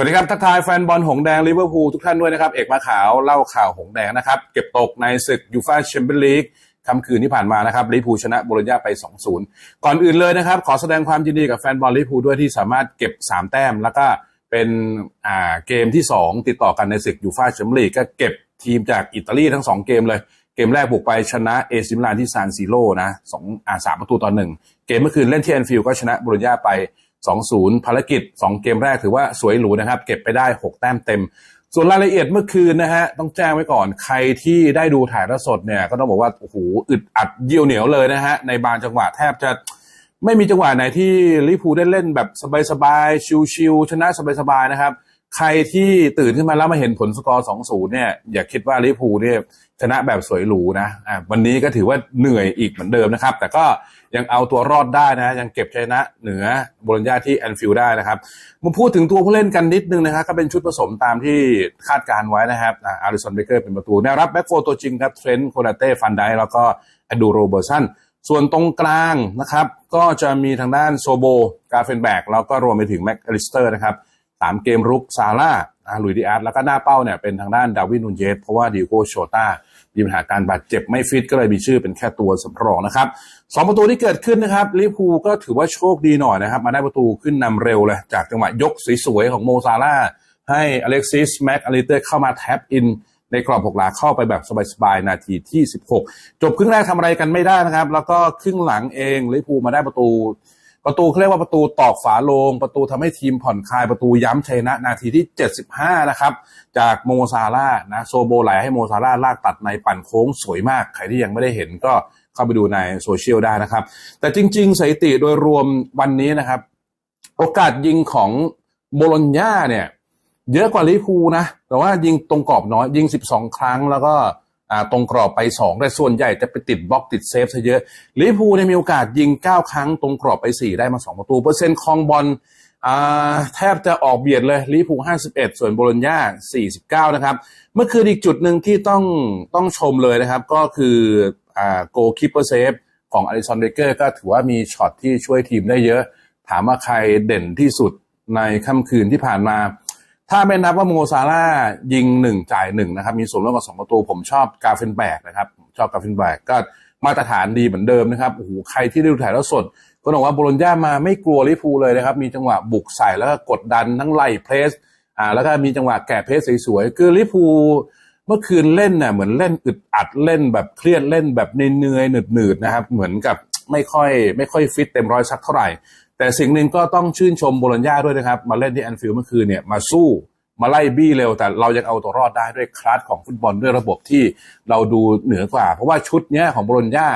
วัสดีครับ ทักทายแฟนบอลหงแดงลิเวอร์พูลทุกท่านด้วยนะครับ เอกมาขาวเล่าข่าวหงแดงนะครับ เก็บตกในศึกยูฟ่าแชมเปี้ยนลีกค่ำคืนที่ผ่านมานะครับลิเวอร์พูลชนะโบโลญญาไป 2-0 ก่อนอื่นเลยนะครับ ขอแสดงความยินดีกับแฟนบอลลิเวอร์พูลด้วยที่สามารถเก็บ 3 แต้ม แล้วก็เป็นอ่าเกมที่ 2 ติดต่อกันในศึกยูฟ่าแชมเปี้ยนลีกก็เก็บทีมจากอิตาลีทั้ง 2 เกมเลยเกมแรกบุกไปชนะเอซิมิลานที่ซานซิโร่นะสองอ่าสามประตูต่อหนึ่งเกมเมื่อคืนเล่นที่แอนฟิลด์ก็ชนะโบโลญญาไป 2-0 ภารกิจ 2 เกมแรกถือว่าสวยหรูนะครับ เก็บไปได้ 6 แต้มเต็ม ส่วนรายละเอียดเมื่อคืนนะฮะต้องแจ้งไว้ก่อนใครที่ได้ดูถ่ายทอดสดเนี่ยก็ต้องบอกว่าโอ้โหอึดอัดเยี่ยวเหนียวเลยนะฮะในบางจังหวะแทบจะไม่มีจังหวะไหนที่ลิเวอร์พูได้เล่นแบบสบายๆชิวๆชนะสบายๆนะครับ ใครที่ตื่นขึ้นมาแล้วมาเห็นผลสกอร์2-0เนี่ยอย่าคิดว่าลิพูเนี่ยชนะแบบสวยหรูนะอ่าวันนี้ก็ถือว่าเหนื่อยอีกเหมือนเดิมนะครับ แต่ก็ยังเอาตัวรอดได้นะ ยังเก็บชนะเหนือบโลญญาที่แอนฟิลด์ได้นะครับมาพูดถึงตัวผู้เล่นกันนิดนึงนะครับ ก็เป็นชุดผสมตามที่คาดการไว้นะครับอาริสันเบเกอร์เป็นประตูแนวรับแบ็กโฟตัวจริงครับเทรนต์โคนาเต้ฟันไดแล้วก็อดูโรเบอร์สันส่วนตรงกลางนะครับ ก็จะมีทางด้านโซโบกาเฟนแบกแล้วก็รวมไปถึงแม็กอลิสเตอร์นะครับ สามเกมรุกซาร่าลุยดิอาร์ตแล้วก็หน้าเป้าเนี่ยเป็นทางด้านดาวินนูนเยสเพราะว่าดิโก้โชต้ามีปัญหาการบาดเจ็บไม่ฟิตก็เลยมีชื่อเป็นแค่ตัวสำรองนะครับสองประตูที่เกิดขึ้นนะครับลิเวอร์พูก็ถือว่าโชคดีหน่อยนะครับ มาได้ประตูขึ้นนำเร็วเลย จากจังหวะยกสวยๆของโมซาร่าให้อเล็กซิสแม็กอลิเตอร์เข้ามาแท็บอินในกรอบหกหลาเข้าไปแบบสบายๆ นาทีที่ 16 จบครึ่งแรกทำอะไรกันไม่ได้นะครับ แล้วก็ครึ่งหลังเองลิเวอร์พูมาได้ประตู ประตูเขาเรียกว่าประตูตอกฝาโลง ประตูทำให้ทีมผ่อนคลายประตูย้ำชัยนะ นาทีที่ 75 นะครับ จากโมซาร่านะโซโบไหลให้โมซาร่าลากตัดในปั่นโค้งสวยมาก ใครที่ยังไม่ได้เห็นก็เข้าไปดูในโซเชียลได้นะครับ แต่จริง ๆสถิติโดยรวมวันนี้นะครับ โอกาสยิงของโบโลญญาเนี่ย เยอะกว่าลิเวอร์พูนะ แต่ว่ายิงตรงกรอบน้อยยิง 12 ครั้งแล้วก็ ตรงกรอบไป 2 แต่ส่วนใหญ่จะไปติดบล็อกติดเซฟซะเยอะลิเวอร์พูลมีโอกาสยิง 9 ครั้งตรงกรอบไป 4 ได้มา 2 ประตู เปอร์เซ็นต์คองบอลแทบจะออกเบียดเลยลิเวอร์พูล51 ส่วนโบโลญญา49 นะครับ เมื่อคืนอีกจุดหนึ่งที่ต้องต้องชมเลยนะครับ ก็คือโกคิปเปอร์เซฟของอลิซอนเบเกอร์ก็ถือว่ามีช็อตที่ช่วยทีมได้เยอะ ถามว่าใครเด่นที่สุดในค่ำคืนที่ผ่านมา ถ้าไม่นับว่าโมซาร่ายิงหนึ่งจ่ายหนึ่งนะครับ มีส่วนร่วมกับสองประตู ผมชอบกาเฟนแบกนะครับ ชอบกาเฟนแบกก็มาตรฐานดีเหมือนเดิมนะครับโอ้โหใครที่ได้ดูถ่ายแล้วสด ก็บอกว่าโบโลญญามาไม่กลัวลิเวอร์พูเลยนะครับ มีจังหวะบุกใส่แล้วก็กดดันทั้งไล่เพรสอ่าแล้วก็มีจังหวะแกะเพรสสวยๆคือลิเวอร์พูเมื่อคืนเล่นเน่ยเหมือนเล่นอึดอัดเล่นแบบเครียดเล่นแบบเหนื่อยๆหนืดๆนะครับ เหมือนกับไม่ค่อย ไม่ค่อยฟิตเต็มร้อยสักเท่าไหร่ แต่สิ่งหนึ่งก็ต้องชื่นชมโบโลญญาด้วยนะครับ มาเล่นที่แอนฟิลด์เมื่อคืนเนี่ยมาสู้มาไล่บี้เร็ว แต่เรายังเอาตัวรอดได้ด้วยคลาสของฟุตบอลด้วยระบบที่เราดูเหนือกว่า เพราะว่าชุดเนี้ยของโบโลญญา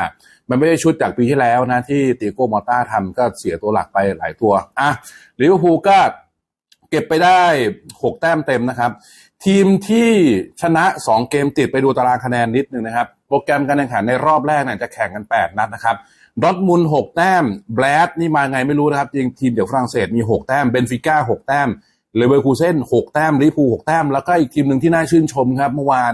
มันไม่ได้ชุดจากปีที่แล้วนะ ที่ติโก้มอต้าทำก็เสียตัวหลักไปหลายตัวอะลิเวอร์พูลก็เก็บไปได้6แต้มเต็มนะครับ ทีมที่ชนะ2เกมติดไปดูตารางคะแนนนิดนึงนะครับ โปรแกรมการแข่งขันในรอบแรกเนี่ยจะแข่งกัน8นัดนะครับ ดอทมุนด์6แต้มแบลดนี่มาไงไม่รู้นะครับจริงทีมจากฝรั่งเศสมี6แต้มเบนฟิก้า6แต้มเลเวอร์คูเซน6แต้มลิเวอร์พูล6แต้ม แล้วก็อีกทีมหนึ่งที่น่าชื่นชมครับ เมื่อวาน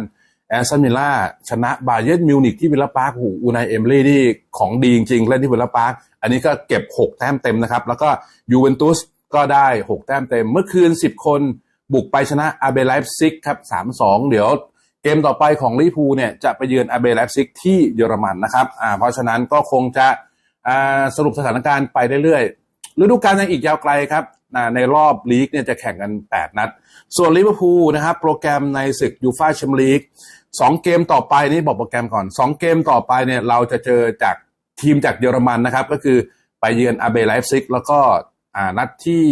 แอสตันวิลล่าชนะบาเยิร์นมิวนิกที่วิลล่าพาร์คโอ้โหอูนายเอมรี่ที่ของดีจริงๆเล่นที่วิลล่าพาร์คอันนี้ก็เก็บ 6 แต้มเต็มนะครับ แล้วก็ยูเวนตุสก็ได้ 6 แต้มเต็ม เมื่อคืน 10 คนบุกไปชนะอาเบไลฟ์ซิกครับ 3-2 เดี๋ยว เกมต่อไปของลิเวอร์พูลเนี่ยจะไปเยือนอาเบลฟ์ซิกที่เยอรมันนะครับอ่าเพราะฉะนั้นก็คงจะอ่าสรุปสถานการณ์ไปเรื่อยๆฤดูกาลยังอีกยาวไกลครับอ่าในรอบลีกเนี่ยจะแข่งกัน 8 นัด ส่วนลิเวอร์พูลนะครับโปรแกรมในศึกยูฟ่าแชมเปี้ยนลีกสองเกมต่อไปนี่บอกโปรแกรมก่อนสองเกมต่อไปเนี่ยเราจะเจอจากทีมจากเยอรมันนะครับ ก็คือไปเยือนอาเบไลฟ์ซิกแล้วก็อ่านัดที่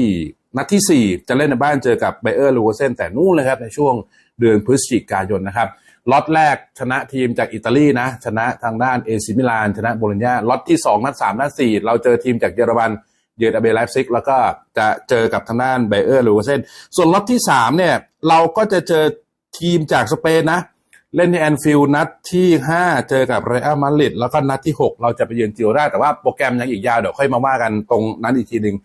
นัดที่ 4 จะเล่นในบ้านเจอกับไบเออร์ลูเวเซนแต่นู่นเลยครับในช่วงเดือนพฤศจิกายนนะครับล็อตแรกชนะทีมจากอิตาลีนะชนะทางด้านเอซิมิลานชนะโบโลญญาล็อตที่2นัด3นัด4เราเจอทีมจากเยอรมันเยือนอาเบไลฟ์ซิกแล้วก็จะเจอกับทางด้านไบเออร์ลูเวเซนส่วนล็อตที่3เนี่ยเราก็จะเจอทีมจากสเปนนะเล่นที่แอนฟิลด์นัดที่ 5 เจอกับเรอัลมาดริดแล้วก็นัดที่ 6 เราจะไปเยือนจิโรได้แต่ว่าโปรแกรมยังอีกยาวเดี๋ยวค่อยมาว่ากันตรงนั้นอีกทีหนึ่ง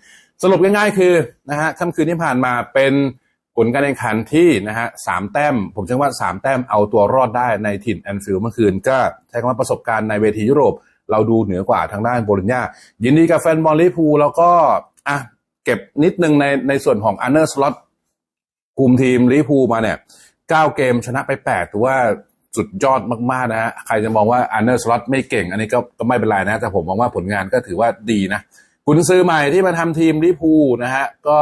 สรุปง่ายๆคือนะฮะค่ำคืนที่ผ่านมาเป็นผลการแข่งขันที่นะฮะสามแต้ม ผมเชื่อว่า3แต้มเอาตัวรอดได้ในถิ่นแอนฟิลด์เมื่อคืน ก็ใช้คำว่าประสบการณ์ในเวทียุโรป เราดูเหนือกว่าทางด้านโบลิญญายินดีกับแฟนบอลลิพูแล้วก็อะเก็บนิดนึงในในส่วนของอันเนอร์สล็อตคุมทีมลิพูมาเนี่ยเก้าเกมชนะไปแปดถือว่าสุดยอดมากๆนะฮะใครจะมองว่าอันเดอร์สล็อตไม่เก่ง อันนี้ก็ก็ไม่เป็นไรนะ แต่ผมมองว่าผลงานก็ถือว่าดีนะ คุณซื้อใหม่ที่มาทำทีมลิพูนะฮะก็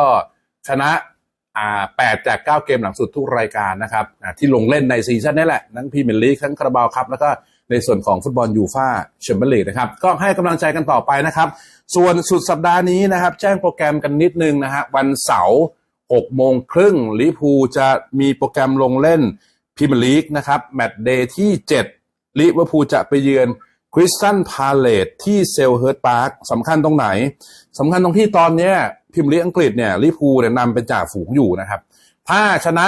ชนะอ่าแปดจากเก้าเกมหลังสุดทุกรายการนะครับที่ลงเล่นในซีซั่นนี้แหละทั้งพรีเมียร์ลีกทั้งคาราบาวครับแล้วก็ในส่วนของฟุตบอลยูฟ่าแชมเปี้ยนลีกนะครับ ก็ให้กำลังใจกันต่อไปนะครับ ส่วนสุดสัปดาห์นี้นะครับ แจ้งโปรแกรมกันนิดนึงนะฮะวันเสาร์6โมงครึ่งลิพูจะมีโปรแกรมลงเล่นพรีเมียร์ลีกนะครับ แมตช์เดย์ที่ 7 ลิเวอร์พูลจะไปเยือน คริสตันพาเลตที่เซลเฮิร์ตพาร์คสำคัญตรงไหนสำคัญตรงที่ตอนนี้พรีเมียร์ลีอังกฤษเนี่ยลิเวอร์พูเนี่ยนำเป็นจ่าฝูงอยู่นะครับ ถ้าชนะ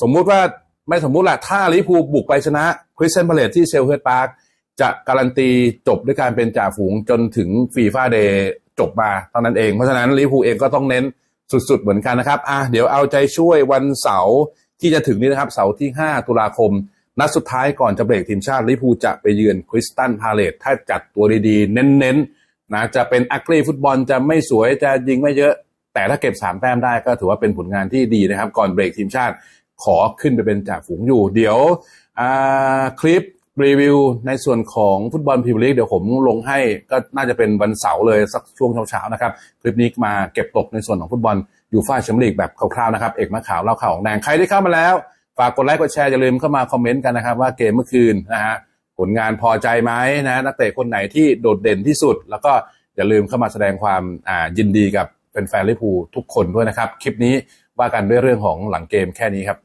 สมมุติว่าไม่สมมุติแหละถ้าลิเวอร์พูบุกไปชนะคริสตันพาเลตที่เซลเฮิร์ตพาร์คจะการันตีจบด้วยการเป็นจ่าฝูงจนถึงฟีฟ่าเดย์จบมาเท่านั้นเอง เพราะฉะนั้นลิเวอร์พูเองก็ต้องเน้นสุดๆเหมือนกันนะครับอะเดี๋ยวเอาใจช่วยวันเสาร์ที่จะถึงนี้นะครับเสาร์ที่ 5 ตุลาคม นัดสุดท้ายก่อนจะเบรกทีมชาติลิพูจะไปเยือนคริสตันพาเลตถ้าจัดตัวดีๆ เน้นๆนะจะเป็นอักลีฟุตบอลจะไม่สวยจะยิงไม่เยอะ แต่ถ้าเก็บ 3 แต้มได้ก็ถือว่าเป็นผลงานที่ดีนะครับ ก่อนเบรกทีมชาติขอขึ้นไปเป็นจ่าฝูงอยู่ เดี๋ยวคลิปรีวิวในส่วนของฟุตบอลพรีเมียร์ลีกเดี๋ยวผมลงให้ก็น่าจะเป็นวันเสาร์เลยสักช่วงเช้าๆนะครับ คลิปนี้มาเก็บตกในส่วนของฟุตบอลยูฟ่าแชมเปี้ยนลีกแบบคร่าวๆนะครับ เอกมะขาวเล่าข่าวของแดงใครที่เข้ามาแล้ว ฝากกดไลค์กดแชร์อย่าลืมเข้ามาคอมเมนต์กันนะครับ ว่าเกมเมื่อคืนนะฮะผลงานพอใจไหมนะนักเตะคนไหนที่โดดเด่นที่สุด แล้วก็อย่าลืมเข้ามาแสดงความอ่ายินดีกับแฟนๆลิเวอร์พูลทุกคนด้วยนะครับ คลิปนี้ว่ากันด้วยเรื่องของหลังเกมแค่นี้ครับ